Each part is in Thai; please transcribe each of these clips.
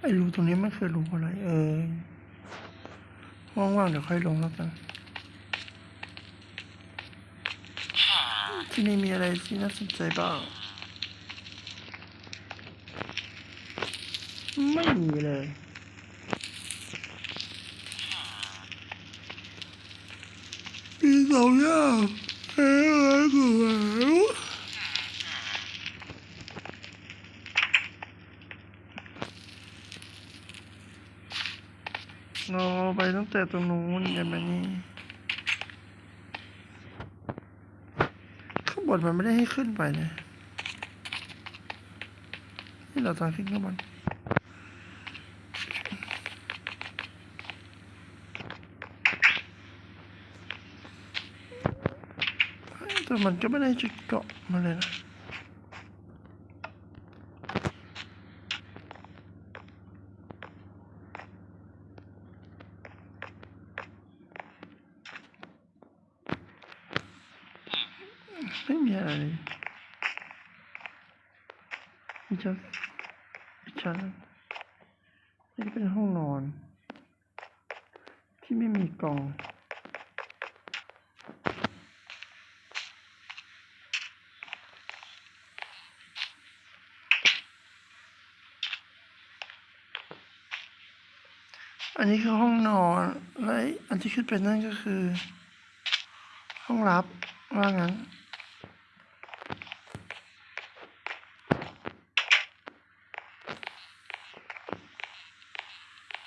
ไอ้รูตรงนี้ไม่เคยรูอะไร เออ ว่างๆเดี๋ยวค่อยลงแล้วกัน ที่นี่มีอะไรที่น่าสนใจบ้าง ไม่มีเลยมีสองอย่างเอ้ยกูแล้ว เราไปตั้งแต่ตรงนู้นกันมานี่ข้างบนมันไม่ได้ให้ขึ้นไปนะนี่เราทางขึ้นข้างบนแต่มันก็ไม่ได้จะเกาะมาเลยนะ ไม่มีอะไรเลยมีชั้นอีชั้นนี่เป็นห้องนอน ที่ไม่มีกล่องอันนี้คือห้องนอน และอ้อันที่ขึ้นไปนั่นก็คือ ห้องรับว่างั้น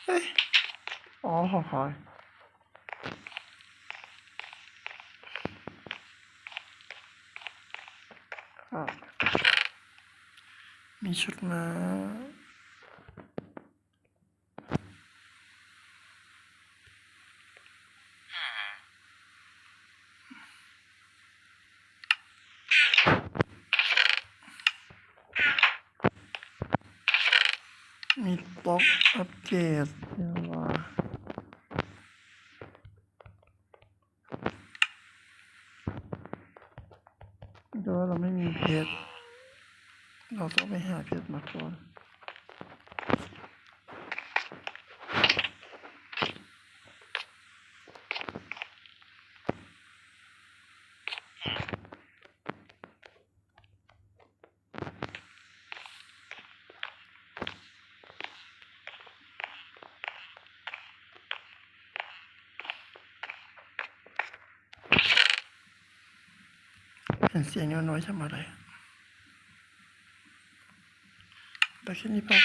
เอ้ย อ๋อหอ คอยอะมีชุดมามีโต๊ะอัปเกรดเรียกว่าแต่ว่าเราไม่มีเพชร เราต้องไปหาเพชรมาก่อนเห็นเสียงน้อยๆทำอะไร แต่แค่นี้พอ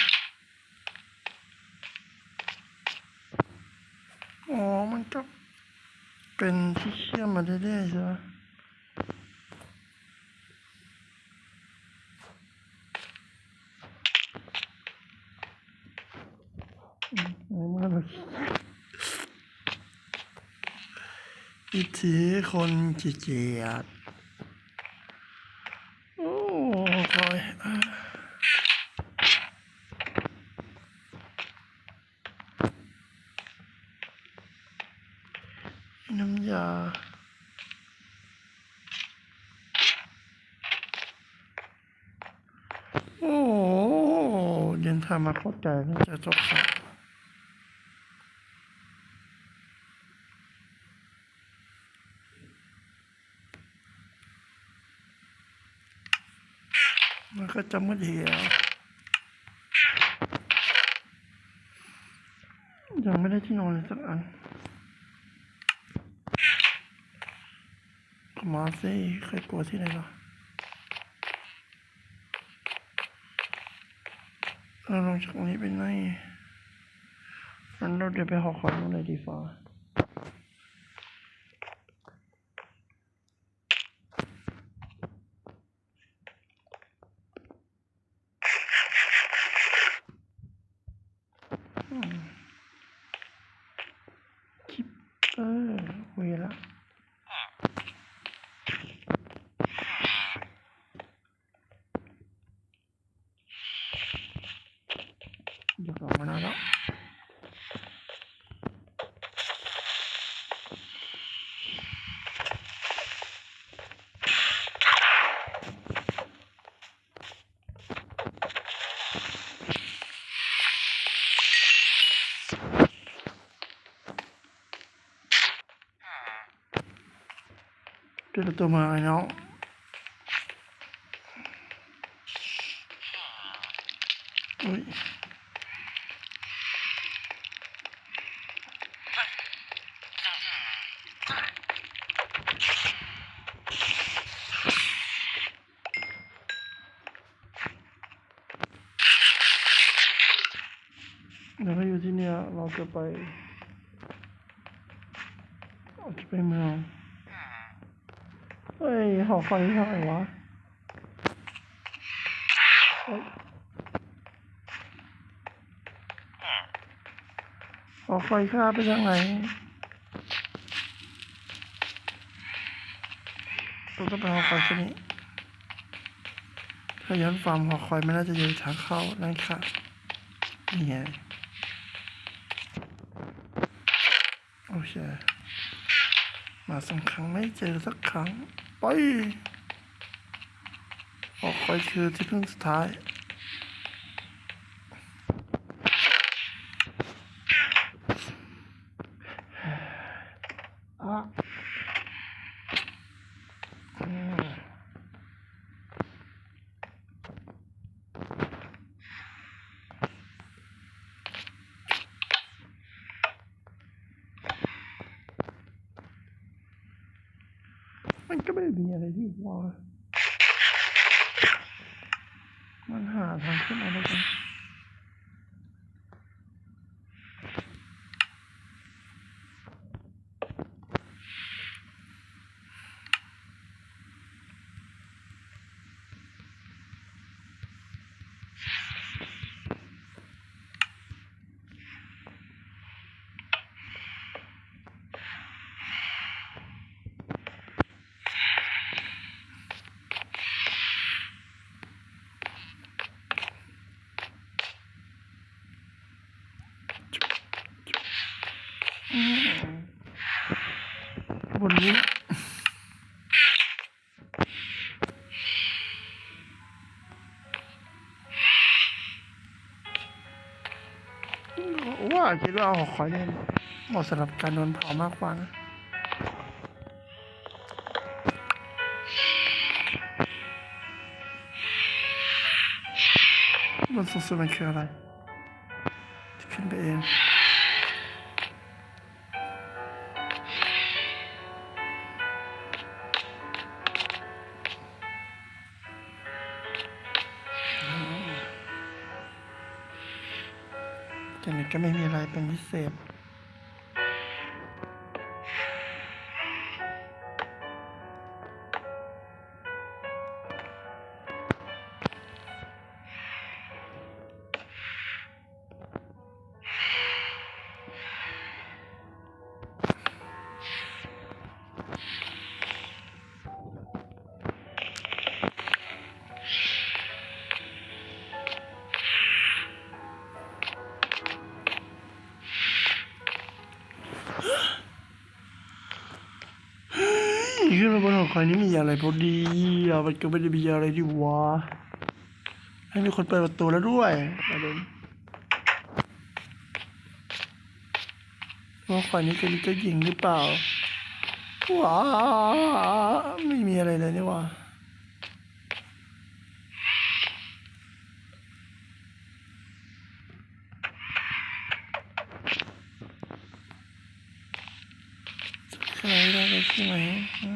อ๋อ มันก็เป็นที่เชื่อมมาเรื่อยๆใช่ไหมอืมไหนมาเลยอิทธิคนเกียจ โอ้คอยอะ น้ำยา โอ้โหเดินทางมาโคตรไกลน่าจะจบค่ะมันก็จะมืดเหี่ยวยังไม่ได้ที่นอนเลยสักอัน มาสิใครกลัวที่ไหนหรอเราลงจากตรงนี้ไปไหนงั้นเราเดี๋ยวไปหอคอยนู่นเลยดีฟ้าคิปเปอร์เวละ Ito na ito mga kanyang. เดี๋ยวเราอยู่ที่เนี่ยเราจะไปเราจะไปเมืองเฮ้ยหอคอยเท่าไหร่วะหอคอยข้าไปทางไหนเราต้องไปหอคอยที่นี้ถ้าย้อนฟาร์มหอคอยไม่น่าจะอยู่ทางเข้านั่นค่ะนี่ไง เชียมาสองครั้งไม่เจอสักครั้ง ไป ออกไปคือที่พึ่งสุดท้าย มันก็ไม่ได้มีอะไรที่ว่ามันหาทางขึ้นมาได้ คิดว่าเอาหอคอยเล่นเหมาะสำหรับการโดนเผามากกว่านะบนสูงสุดมันคืออะไรที่ขึ้นไปเอง ก็ไม่มีอะไรเป็นพิเศษ ขึ้นมาบนหอคอนี่มีอะไรพอดีอะมันก็ไม่ได้มีอะไรดีวะให้มีคนเปิดประตูแล้วด้วยประเด็นหอคอยนี้จะมีเจ้าหญิงหรือเปล่าว้าไม่มีอะไรเลยนี่ว่า ใครได้เลยใช่ไหมฮะ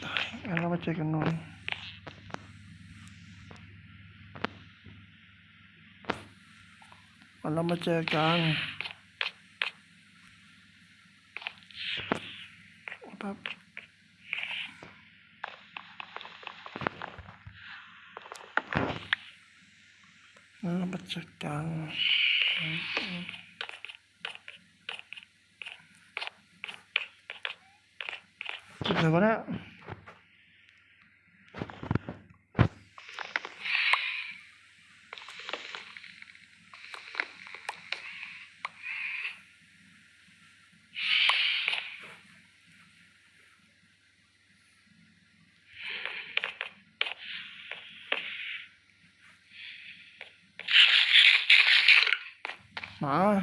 ได้งั้นเรามาเจอกันหน่อยวันเรามาเจอกันแป๊บเรามาเจอกัน ไหนวะเนี่ยมาอะเอ้ย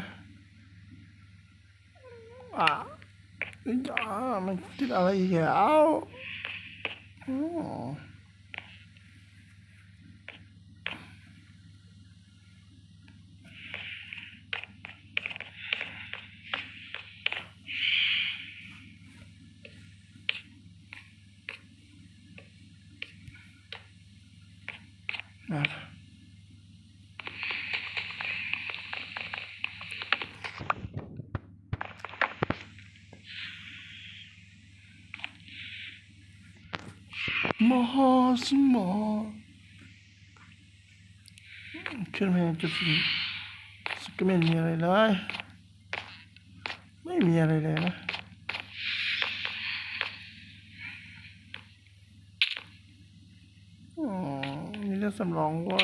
อ่า มันคิดอะไรอีกแล้ว มหาสมอขึ้นมาจุดสกไม่มีอะไรเลยไม่มีอะไรเลยนะอ๋อมีเรื่องสำรองไว้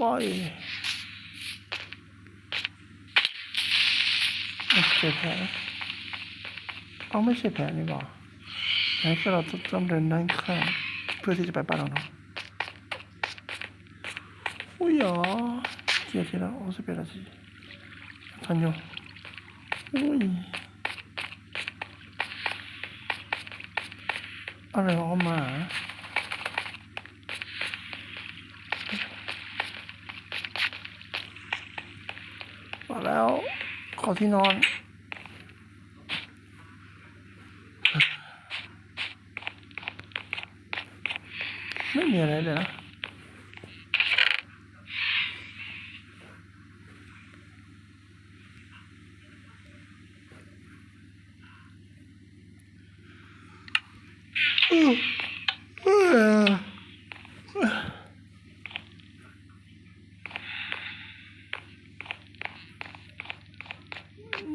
ปล่อยไม่ใช่แผลเอาไม่ใช่แผลนี่หว่าแผลที่เราต้องเดินด้านข้างเพื่อที่จะไปบ้านเราเนาะอุ้ยอ๋อเกียร์ที่เราโอ้สเปรสิทันอยู่อุ้ยอะไรออกมามาแล้ว ขอที่นอน ไม่มีอะไรเลยนะ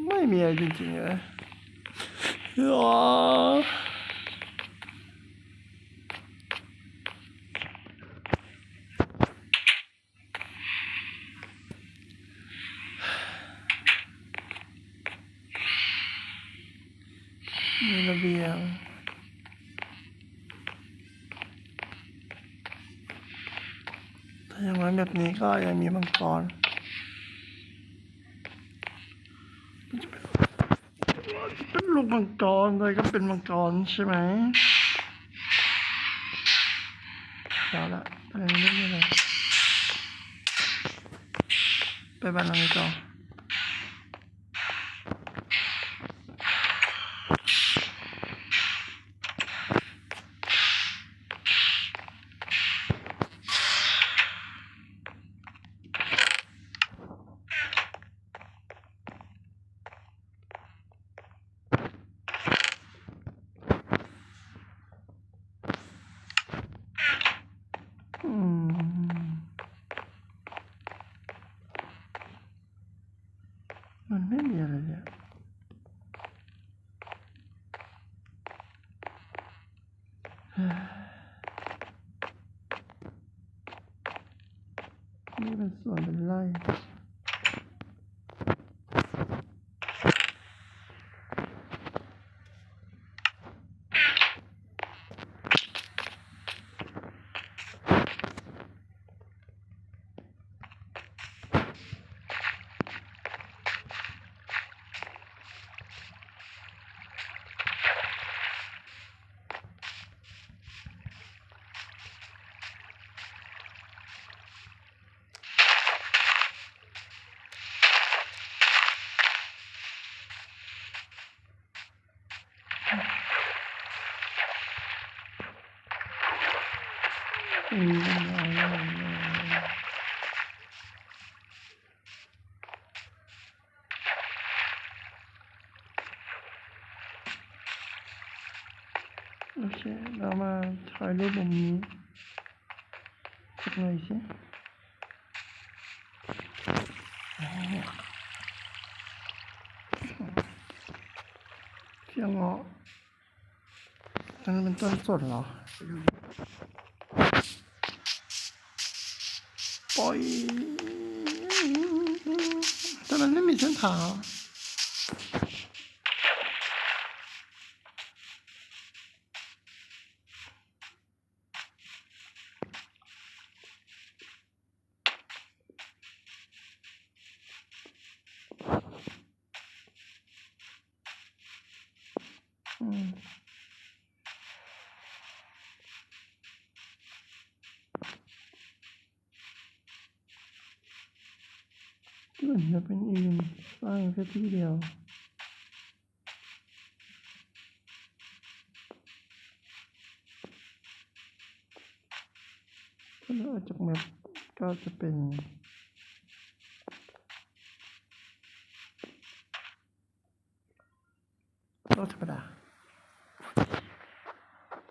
ไม่มีอะไรจริงๆเลยอ๋อ ถ้าอย่างนั้นแบบนี้ก็ยังมีมังกรเป็นลูกมังกรเลยก็เป็นมังกรใช่ไหมเอาละไปเรื่อยๆไปบ้านหลังนี้ต่อมมันไม่มีอะไรเนี่ยเฮ้ยนี่เป็นสวนเป็นไร่ อืมโอเคเรามาถ่ Boy，咱们那么正常。 ที่มันจะเป็นอื่นสร้างแค่ที่เดียวถ้าเราออกจากแมปก็จะเป็น